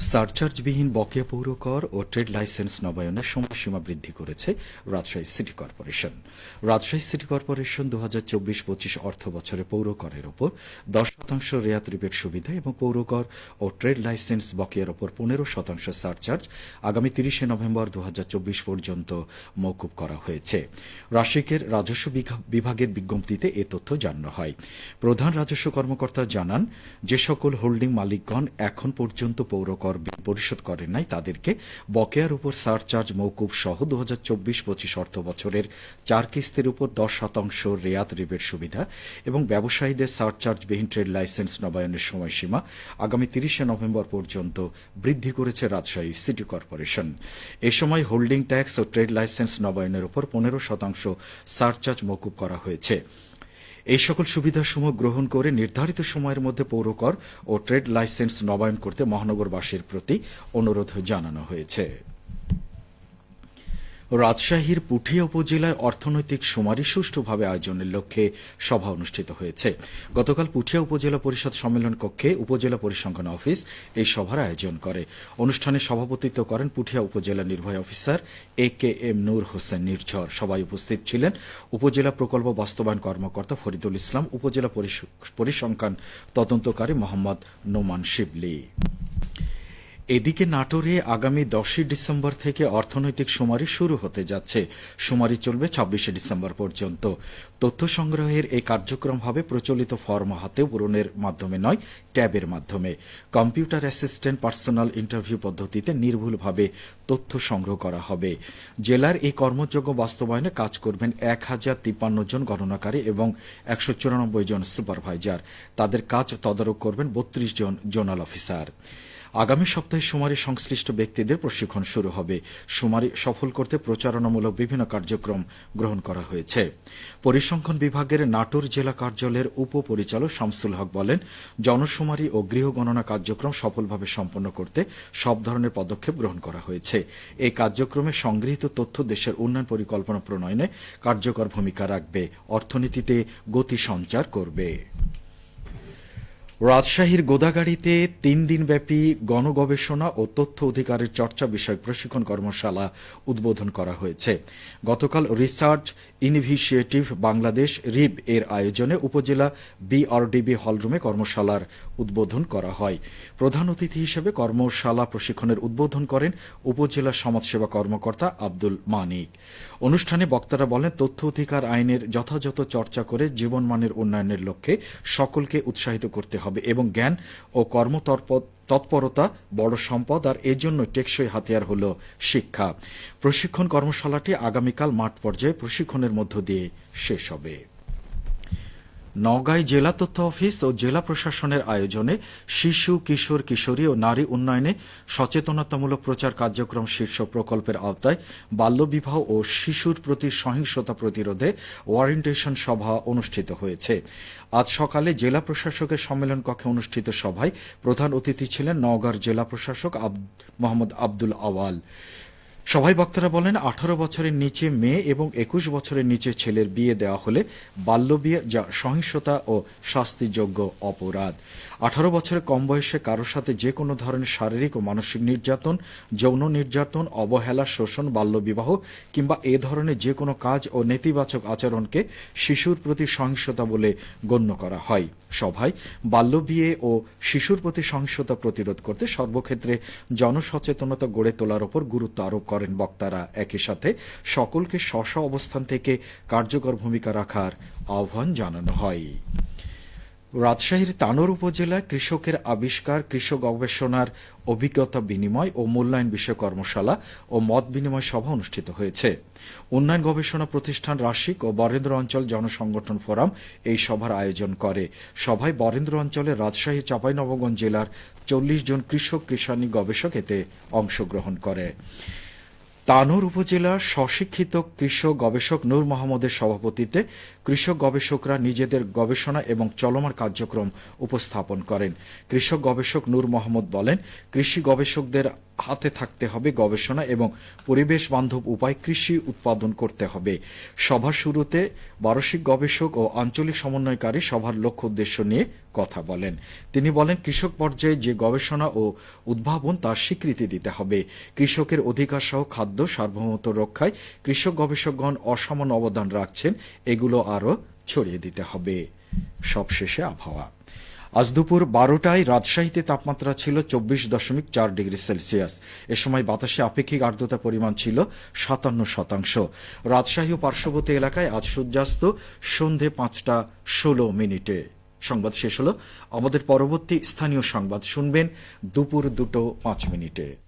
সারচার্জবিহীন বকেয়া পৌর কর ও ট্রেড লাইসেন্স নবায়নের সময়সীমা বৃদ্ধি করেছে Rajshahi city corporation. Rajshahi city corporation দু হাজার চব্বিশ পঁচিশ অর্থ বছরে পৌর করের ওপর দশ শতাংশ রেয়াত রিবেট সুবিধা এবং পৌর কর ও ট্রেড লাইসেন্স বকেয়ার ওপর পনেরো শতাংশ সারচার্জ আগামী তিরিশে নভেম্বর দু চব্বিশ পর্যন্ত মৌকুব করা হয়েছে। রাশিকের রাজস্ব বিভাগের বিজ্ঞপ্তিতে এ তথ্য জানানো হয়। প্রধান রাজস্ব কর্মকর্তা জানান, যে সকল হোল্ডিং মালিকগণ এখন পর্যন্ত পৌর কর বিল পরিশোধ করেন নাই তাদেরকে। বকেয়ার উপর সারচার্জ মৌকুব সহ দু হাজার চব্বিশ পঁচিশ অর্থ বছরের চার কিস্তির উপর দশ শতাংশ রেয়াত রিবেট সুবিধা এবং ব্যবসায়ীদের সারচার্জবিহীন ট্রেড লাইসেন্স নবায়নের সময়সীমা আগামী তিরিশে নভেম্বর পর্যন্ত বৃদ্ধি করেছে রাজশাহী সিটি কর্পোরেশন। এ সময় হোল্ডিং ট্যাক্স ও ট্রেড লাইসেন্স নবায়নের উপর পনেরো শতাংশ সারচার্জ মৌকুব করা হয়েছে। এই সকল সুবিধাসমূহ গ্রহণ করে নির্ধারিত সময়ের মধ্যে পৌরকর ও ট্রেড লাইসেন্স নবায়ন করতে মহানগরবাসীর প্রতি অনুরোধ জানানো হয়েছে। রাজশাহীর পুঠিয়া উপজেলায় অর্থনৈতিক শুমারি সুষ্ঠুভাবে আয়োজনের লক্ষ্যে সভা অনুষ্ঠিত হয়েছে। গতকাল পুঠিয়া উপজেলা পরিষদ সম্মেলন কক্ষে উপজেলা পরিসংখ্যান অফিস এই সভার আয়োজন করে। অনুষ্ঠানে সভাপতিত্ব করেন পুঠিয়া উপজেলা নির্বাহী officer A K M Nur Hossain Nirjhor. সভায় উপস্থিত ছিলেন উপজেলা প্রকল্প বাস্তবায়ন কর্মকর্তা ফরিদুল ইসলাম, উপজেলা পরিস- পরিসংখ্যান তদন্তকারী মোহাম্মদ নোমান শিবলি। এদিকে নাটোরে আগামী দশই ডিসেম্বর থেকে অর্থনৈতিক শুমারি শুরু হতে যাচ্ছে। শুমারি চলবে ছাব্বিশে ডিসেম্বর পর্যন্ত। তথ্য সংগ্রহের এই কার্যক্রম হবে প্রচলিত ফর্ম হাতে পূরণের মাধ্যমে নয়, ট্যাবের মাধ্যমে। কম্পিউটার অ্যাসিস্ট্যান্ট পার্সোনাল ইন্টারভিউ পদ্ধতিতে নির্ভুলভাবে তথ্য সংগ্রহ করা হবে। জেলার এই কর্মযোগ্য বাস্তবায়নে কাজ করবেন এক হাজার তিপ্পান্ন জন গণনাকারী এবং একশো চুরানব্বই জন সুপারভাইজার। তাদের কাজ তদারক করবেন বত্রিশ জন জোনাল অফিসার। আগামী সপ্তাহে শুমারি সংশ্লিষ্ট ব্যক্তিদের প্রশিক্ষণ শুরু হবে। শুমারি সফল করতে প্রচারণামূলক বিভিন্ন কার্যক্রম গ্রহণ করা হয়েছে। পরিসংখ্যান বিভাগের নাটোর জেলা কার্যালয়ের উপপরিচালক শামসুল হক বলেন জনশুমারি ও গৃহ গণনা কার্যক্রম সফলভাবে সম্পন্ন করতে সব ধরনের পদক্ষেপ গ্রহণ করা হয়েছে। এই কার্যক্রমে সংগৃহীত তথ্য দেশের উন্নয়ন পরিকল্পনা প্রণয়নে কার্যকর ভূমিকা রাখবে। অর্থনীতিতে গতি সঞ্চার করবে। রাজশাহীর গোদাগাড়িতে তিন দিনব্যাপী গণগবেষণা ও তথ্য অধিকারের চর্চা বিষয়ক প্রশিক্ষণ কর্মশালা উদ্বোধন করা হয়েছে। গতকাল রিসার্চ ইনিভিশিয়েটিভ বাংলাদেশ রিব এর আয়োজনে উপজেলা বিআরডিবি হলরুমে কর্মশালার উদ্বোধন করা হয়। প্রধান অতিথি হিসেবে কর্মশালা প্রশিক্ষণের উদ্বোধন করেন উপজেলা সমাজসেবা কর্মকর্তা আব্দুল মানিক। অনুষ্ঠানে বক্তারা বলেন, তথ্য অধিকার আইনের যথাযথ চর্চা করে জীবনমানের উন্নয়নের লক্ষ্যে সকলকে উৎসাহিত করতে হবে। এবং জ্ঞান ও কর্মতৎপ তৎপরতা বড় সম্পদ আর এর জন্য টেকসই হাতিয়ার হল শিক্ষা। প্রশিক্ষণ কর্মশালাটি আগামীকাল মাঠ পর্যায়ে প্রশিক্ষণের মধ্য দিয়ে শেষ হবে। নওগাঁয় জেলা তথ্য অফিস ও জেলা প্রশাসনের আয়োজনে শিশু, কিশোর, কিশোরী ও নারী উন্নয়নে সচেতনতামূলক প্রচার কার্যক্রম শীর্ষ প্রকল্পের আওতায় বাল্যবিবাহ ও শিশুর প্রতি সহিংসতা প্রতিরোধে ওয়ারেন্টেশন সভা অনুষ্ঠিত হয়েছে। আজ সকালে জেলা প্রশাসকের সম্মেলন কক্ষে অনুষ্ঠিত সভায় প্রধান অতিথি ছিলেন নওগাঁর জেলা প্রশাসক মোহাম্মদ আব্দুল আওয়াল। সভায় বক্তারা বলেন, আঠারো বছরের নিচে মেয়ে এবং একুশ বছরের নিচে ছেলের বিয়ে দেওয়া হলে বাল্যবিয়ে যা সহিংসতা ও শাস্তিযোগ্য অপরাধ। আঠারো বছরের কম বয়সে কারোর সাথে যে কোনো ধরনের শারীরিক ও মানসিক নির্যাতন, যৌন নির্যাতন, অবহেলা, শোষণ, বাল্যবিবাহ কিংবা এ ধরনের যে কোনো কাজ ও নেতিবাচক আচরণকে শিশুর প্রতি সহিংসতা বলে গণ্য করা হয়। সভায় বাল্যবিয়ে ও শিশুর প্রতি সহিংসতা প্রতিরোধ করতে সর্বক্ষেত্রে জনসচেতনতা গড়ে তোলার উপর গুরুত্ব আরোপ করেন বক্তারা একই সাথে। সকলকে স্ব অবস্থান থেকে কার্যকর ভূমিকা রাখার আহ্বান জানানো হয়। রাজশাহীর তানোর উপজেলায় কৃষকের আবিষ্কার, কৃষক গবেষণার অভিজ্ঞতা বিনিময় ও মূল্যায়ন বিষয় কর্মশালা ও মত বিনিময় সভা অনুষ্ঠিত হয়েছে। উন্নয়ন গবেষণা প্রতিষ্ঠান রাশিক ও বরেন্দ্র অঞ্চল জনসংগঠন ফোরাম এই সভার আয়োজন করে। সভায় বরেন্দ্র অঞ্চলের রাজশাহী, চাঁপাইনবাবগঞ্জ জেলার চল্লিশ জন কৃষক কৃষানী গবেষক এতে অংশগ্রহণ করে। তানোর উপজেলার স্বশিক্ষিত কৃষক গবেষক নূর মোহাম্মদের সভাপতিত্বে কৃষক গবেষকরা নিজেদের গবেষণা এবং চলমান কার্যক্রম উপস্থাপন করেন। কৃষক গবেষক নূর মোহাম্মদ বলেন, কৃষি গবেষকদের হাতে থাকতে হবে গবেষণা এবং পরিবেশ বান্ধব উপায় কৃষি উৎপাদন করতে হবে। সভার শুরুতে বার্ষিক গবেষক ও আঞ্চলিক সমন্বয়কারী সভার লক্ষ্য উদ্দেশ্য নিয়ে কথা বলেন। তিনি বলেন, কৃষক পর্যায়ে যে গবেষণা ও উদ্ভাবন তার স্বীকৃতি দিতে হবে। কৃষকের অধিকার সহ খাদ্য সার্বভৌমত্ব রক্ষায় কৃষক গবেষকগণ অসামান্য অবদান রাখছেন, এগুলো আরও ছড়িয়ে দিতে হবে। সবশেষে আবহাওয়া। আজ দুপুর বারোটায় রাজশাহীতে তাপমাত্রা ছিল চব্বিশ দশমিক চার ডিগ্রি সেলসিয়াস। এ সময় বাতাসে আপেক্ষিক আর্দ্রতা পরিমাণ ছিল সাতান্ন শতাংশ। রাজশাহী ও পার্শ্ববর্তী এলাকায় আজ সূর্যাস্ত সন্ধে পাঁচটা ষোলো মিনিটে। সংবাদ শেষ হল। আমাদের পরবর্তী স্থানীয় সংবাদ শুনবেন দুপুর দুটো পাঁচ মিনিটে।